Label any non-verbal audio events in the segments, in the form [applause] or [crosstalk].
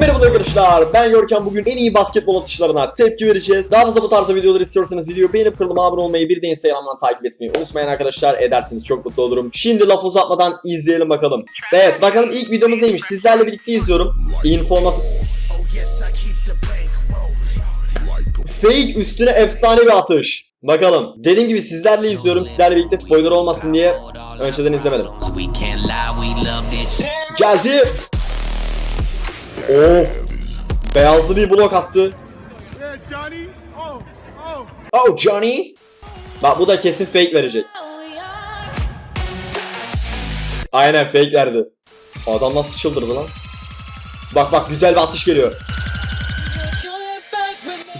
Merhaba arkadaşlar ben Görkem bugün en iyi basketbol atışlarına tepki vereceğiz. Daha fazla bu tarzda videolar istiyorsanız videoyu beğenip kanalıma abone olmayı bir de Instagram'dan takip etmeyi unutmayın arkadaşlar. Ederseniz çok mutlu olurum. Şimdi laf uzatmadan izleyelim bakalım. Evet bakalım ilk videomuz neymiş sizlerle birlikte izliyorum. Informasyon... Fake üstüne efsane bir atış. Bakalım. Dediğim gibi sizlerle izliyorum. Sizlerle birlikte spoiler olmasın diye önceden izlemedim. Geldi. Of. Beyazlı bir blok attı. Oh, oh. Oh Johnny. Bak bu da kesin fake verecek. Aynen fake verdi. Adam nasıl çıldırdı lan? Bak bak güzel bir atış geliyor.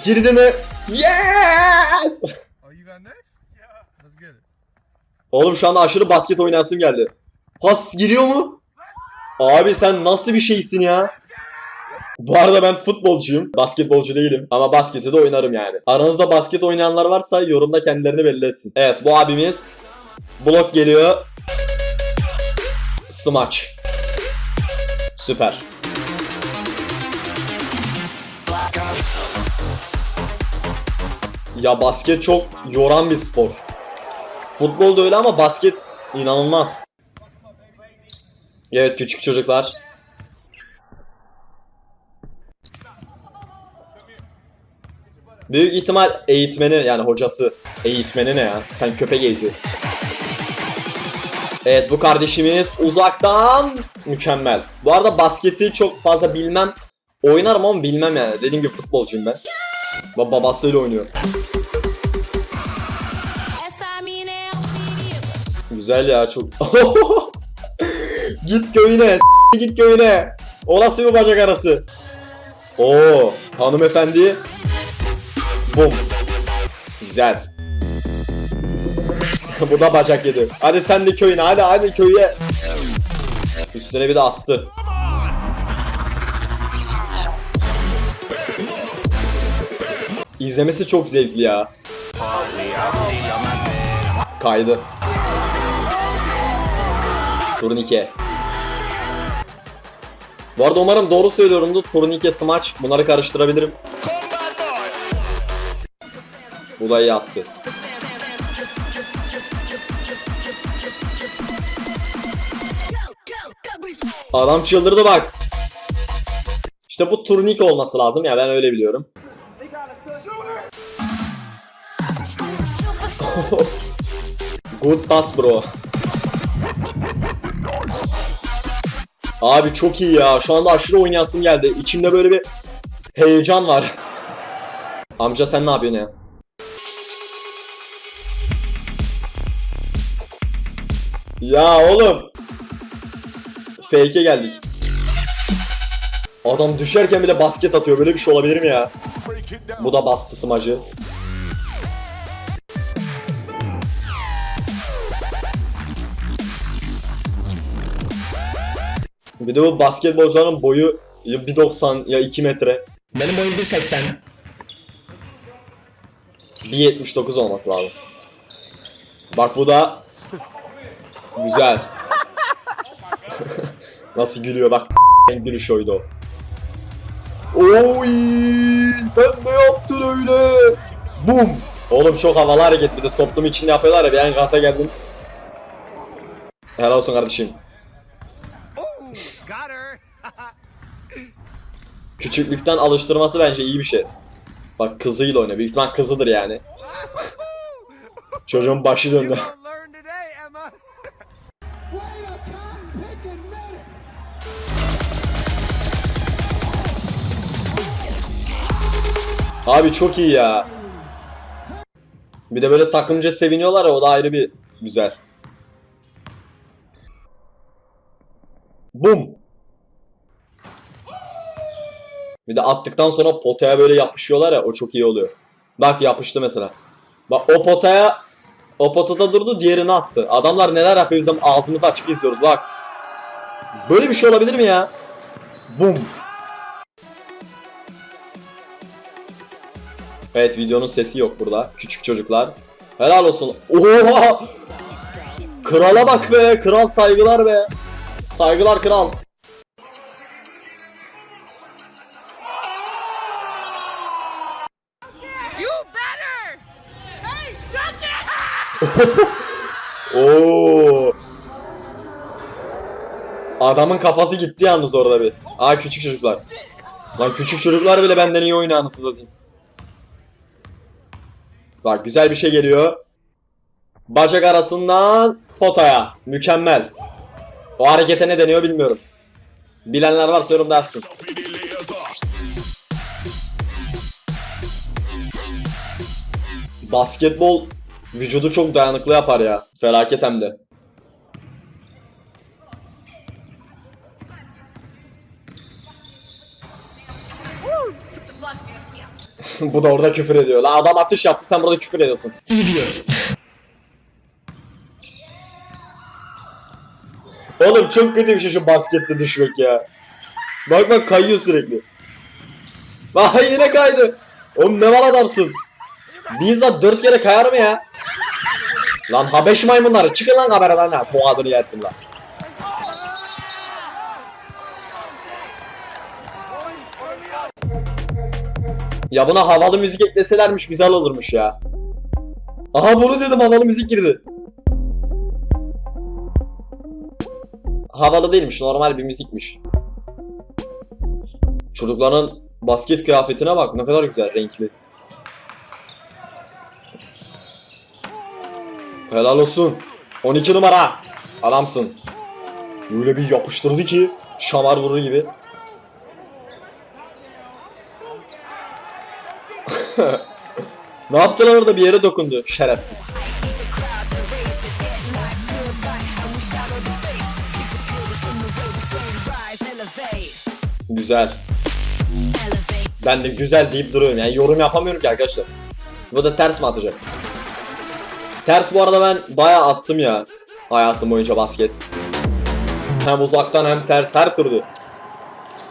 Girdi mi? Yes! Oh, you got next? Yeah. Let's get it. Oğlum şu anda aşırı basket oynayasım geldi. Pas giriyor mu? Abi sen nasıl bir şeysin ya? Bu arada ben futbolcuyum. Basketbolcu değilim. Ama basketi de oynarım yani. Aranızda basket oynayanlar varsa yorumda kendilerini belli etsin. Evet bu abimiz. Blok geliyor. Smaç. Süper. Ya basket çok yoran bir spor. Futbol da öyle ama basket inanılmaz. Evet küçük çocuklar. Büyük ihtimal eğitmeni yani hocası. Eğitmeni ne ya? Sen köpek eğitiyor. Evet bu kardeşimiz uzaktan mükemmel. Bu arada basketi çok fazla bilmem. Oynarım ama bilmem yani. Dediğim gibi futbolcuyum ben. Ba- babasıyla oynuyor. Güzel ya çok. [laughs] git köyüne. git köyüne. O nasıl bir bacak arası? Oo, hanımefendi. Bum. Güzel. [laughs] Bu da bacak yedi. Hadi sen de köyüne. Hadi hadi köye. Üstüne bir de attı. İzlemesi çok zevkli ya. Kaydı. Turnike. Bu arada umarım doğru söylüyorumdur. Turnike, smaç bunları karıştırabilirim. İyi attı. Adam çıldırdı bak. İşte bu turnike olması lazım ya ben öyle biliyorum. [laughs] Good pass bro. Abi çok iyi ya. Şu anda aşırı oynayasım geldi. İçimde böyle bir heyecan var. Amca sen ne yapıyorsun ya? Ya oğlum. Fake'e geldik. Adam düşerken bile basket atıyor. Böyle bir şey olabilir mi ya? Bu da bastı smacı. Bir de bu basketbolcuların boyu ya 1.90 ya 2 metre. Benim boyum 1.80. 1.79 olması lazım. Bak bu da güzel. [laughs] Nasıl gülüyor bak gülüş oydu o. Oy sen ne yaptın öyle? Bum. Oğlum çok havalı hareket bir de toplum içinde yapıyorlar ya bir an gaza geldim. Helal olsun kardeşim. Küçüklükten alıştırması bence iyi bir şey. Bak kızıyla oynuyor. Büyük ihtimal kızıdır yani. [laughs] Çocuğun başı döndü. Abi çok iyi ya. Bir de böyle takımca seviniyorlar ya o da ayrı bir güzel. Bum. Bir de attıktan sonra potaya böyle yapışıyorlar ya o çok iyi oluyor. Bak yapıştı mesela. Bak o potaya o potada durdu diğerini attı. Adamlar neler yapıyor bizim ağzımızı açık izliyoruz bak. Böyle bir şey olabilir mi ya? Bum. Evet videonun sesi yok burada. Küçük çocuklar. Helal olsun. Oha! Krala bak be. Kral saygılar be. Saygılar kral. [laughs] Oo. Adamın kafası gitti yalnız orada bir. Aa küçük çocuklar. Lan küçük çocuklar bile benden iyi oynuyor anasını satayım. Bak güzel bir şey geliyor. Bacak arasından potaya. Mükemmel. O harekete ne deniyor bilmiyorum. Bilenler varsa yorumda yazsın. Basketbol vücudu çok dayanıklı yapar ya. Felaket hem de. [laughs] Bu da orada küfür ediyor. La adam atış yaptı sen burada küfür ediyorsun. [laughs] Oğlum çok kötü bir şey şu baskette düşmek ya. Bak bak kayıyor sürekli. Vay yine kaydı. Oğlum ne var adamsın. Bir dört kere kayar mı ya? Lan Habeş maymunları çıkın lan kameradan ha. Toğadını yersin lan. Ya buna havalı müzik ekleselermiş güzel olurmuş ya. Aha bunu dedim havalı müzik girdi. Havalı değilmiş normal bir müzikmiş. Çocukların basket kıyafetine bak ne kadar güzel renkli. Helal olsun. 12 numara. Adamsın. Böyle bir yapıştırdı ki şamar vurur gibi. [laughs] ne yaptılar orada bir yere dokundu şerefsiz. Güzel. Ben de güzel deyip duruyorum yani yorum yapamıyorum ki arkadaşlar. Bu da ters mi atacak? Ters bu arada ben bayağı attım ya. Hayatım boyunca basket. Hem uzaktan hem ters her türlü.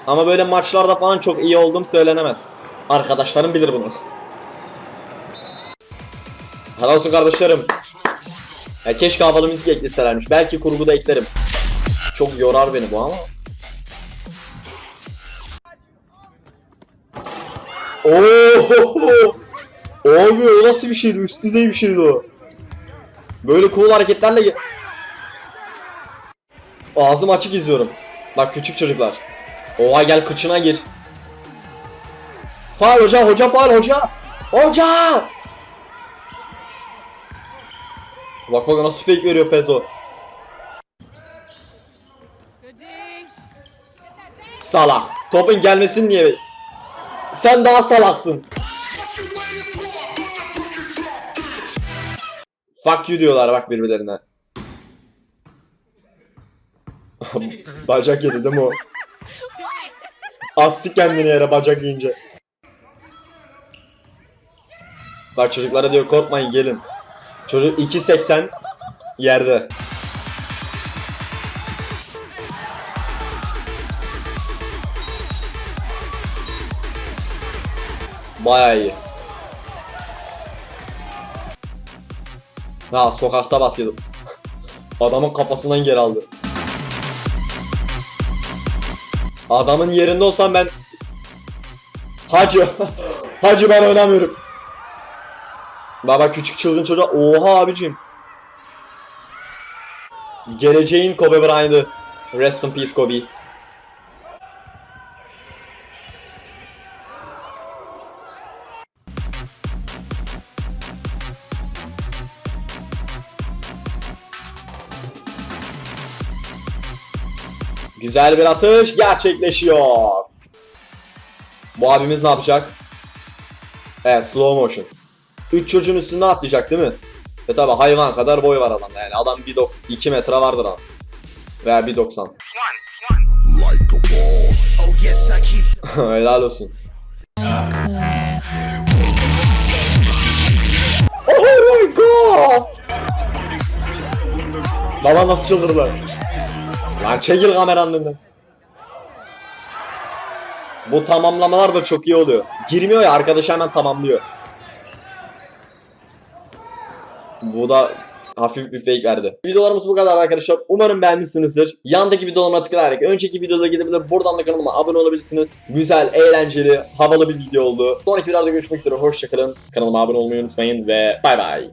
Ama böyle maçlarda falan çok iyi olduğum söylenemez. Arkadaşlarım bilir bunu. Helal olsun kardeşlerim. Ya keşke havalı müzik ekleselermiş. Belki kurguda eklerim. Çok yorar beni bu ama. Oo! Abi o nasıl bir şeydi? Üst düzey bir şeydi o. Böyle cool hareketlerle Ağzım açık izliyorum. Bak küçük çocuklar. Oha gel kıçına gir. Faal hoca, hoca faal hoca. Hoca! Bak bak nasıl fake veriyor Pezo. Salak. Topun gelmesin diye. Sen daha salaksın. Fuck you diyorlar bak birbirlerine. [laughs] bacak yedi değil mi o? Attı kendini yere bacak yiyince. Bak çocuklara diyor korkmayın gelin. Çocuk 2.80 yerde. Bayağı iyi. Ha sokakta basket. [laughs] Adamın kafasından geri aldı. Adamın yerinde olsam ben Hacı [laughs] Hacı ben oynamıyorum. Baba küçük çılgın çocuk. Oha abicim. Geleceğin Kobe Bryant'ı. Rest in peace Kobe. Güzel bir atış gerçekleşiyor. Bu abimiz ne yapacak? Evet slow motion. 3 çocuğun üstünde atlayacak değil mi? Ve tabi hayvan kadar boy var adamda yani adam 2 metre vardır ama. Veya 1.90. [laughs] Helal olsun. Oh my god! Baba nasıl çıldırdılar? Lan çekil kameranın önünden. Bu tamamlamalar da çok iyi oluyor. Girmiyor ya arkadaş hemen tamamlıyor. Bu da hafif bir fake verdi. Videolarımız bu kadar arkadaşlar. Umarım beğenmişsinizdir. Yandaki videolarıma tıklayarak önceki videoda gidebilir. Buradan da kanalıma abone olabilirsiniz. Güzel, eğlenceli, havalı bir video oldu. Sonraki videoda görüşmek üzere. Hoşçakalın. Kanalıma abone olmayı unutmayın ve bay bay.